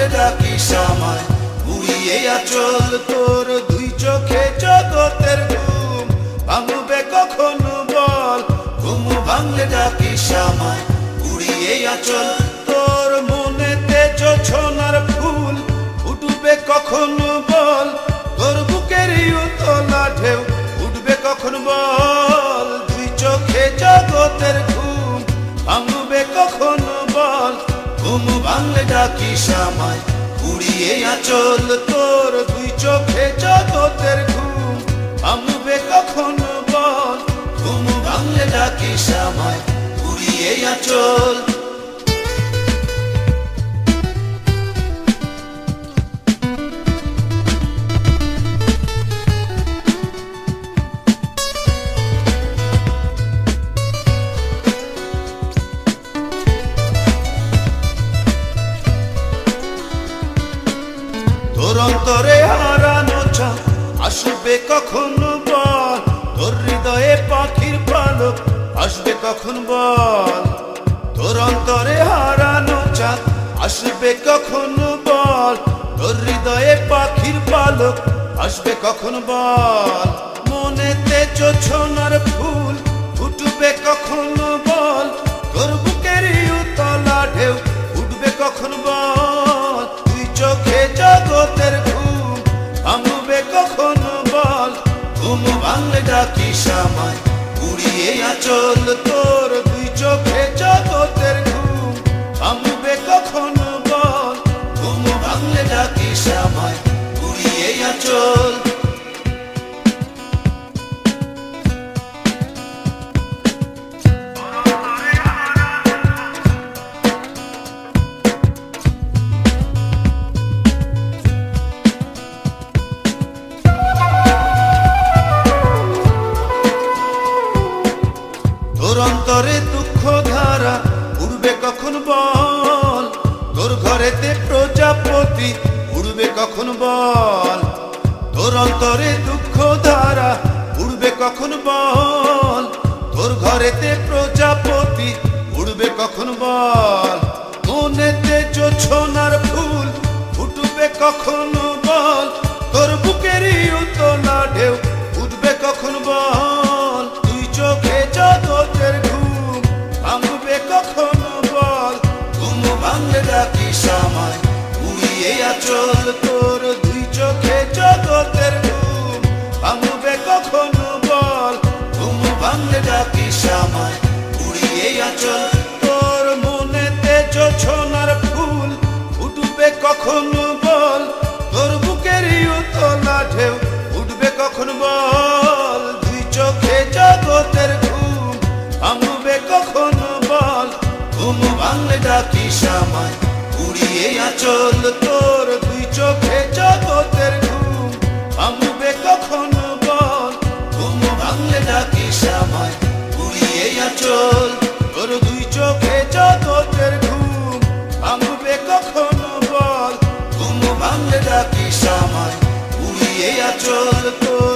ভাঙলে ডাকিস আমায় উড়িয়ে আচল তোর দুই চোখে জগতের ঘুম। ভাঙবে কখনো বল, ঘুম ভাঙলে ডাকিস আমায় উড়িয়ে আচল তোর মনেতে যোছনার ফুল। উঠবে কখনো বল, তোর বুকের উতলা ঢেউ। উঠবে কখন বল, দুই চোখে জগতের ঘুম। ভাঙবে কখন বল ঘুম ভাঙলে ডাকিস আমায়। উড়িয়ে আচল তোর দুই চোখে জগতের ঘুম। ভাঙবে কখন বল, ঘুম ভাঙলে ডাকিস আমায়। উড়িয়ে আচল অন্তরে হারানো চা আসবে কখনো বল? তোর হৃদয়ে পাখির পালক আসবে কখন বল? তোর অন্তরে হারানো চা আসবে কখনো বল? তোর হৃদয়ে পাখির পালক আসবে কখন বল? মনেতে চোছনার ফুল ফুটবে কখনো বল? তোর জগতের ঘুম ভাঙবে কখনো বল। ঘুম ভাঙলে ডাকিস আমায়। উড়িয়ে আচল তোর দুই চোখে জগতের ঘুম। ভাঙবে কখনো বল। ঘুম ভাঙলে ডাকিস আমায়। দুঃখ ধারা উড়বে কখন বল? তোর ঘরেতে প্রজাপতি, উড়বে কখন বল? তোর অন্তরে দুঃখ ধারা উড়বে কখন বল? তোর ঘরেতে প্রজাপতি, উড়বে কখন বল? মনেতে জোছনার ফুল, ফুটবে কখন বল? তোর বুকেরই উতলা ঢেউ ঘুম ভাঙলে ডাকিস উড়িয়ে আচল তোর দুই চোখে জগতের ঘুম ভাঙবে কখন বল ঘুম ভাঙলে ডাকিস আমায় উড়িয়ে আচল তোর মনেতে যোছনার ফুল উঠবে কখন বল তোর বুকের উতলা ঢেউ উঠবে কখন বল দুই চোখে জগতের বাংলে ডাকি সামাই উড়িয়ে আচল তোর দুই চোখে জগতের ঘুম ভাঙবে কখনো বল, ঘুম বাংলে ডাকি সামাই উড়িয়ে আচল তোর দুই চোখে জগতের ঘুম ভাঙবে কখনো বল, ঘুম বাংলে ডাকি সামাই উড়িয়ে আচল তোর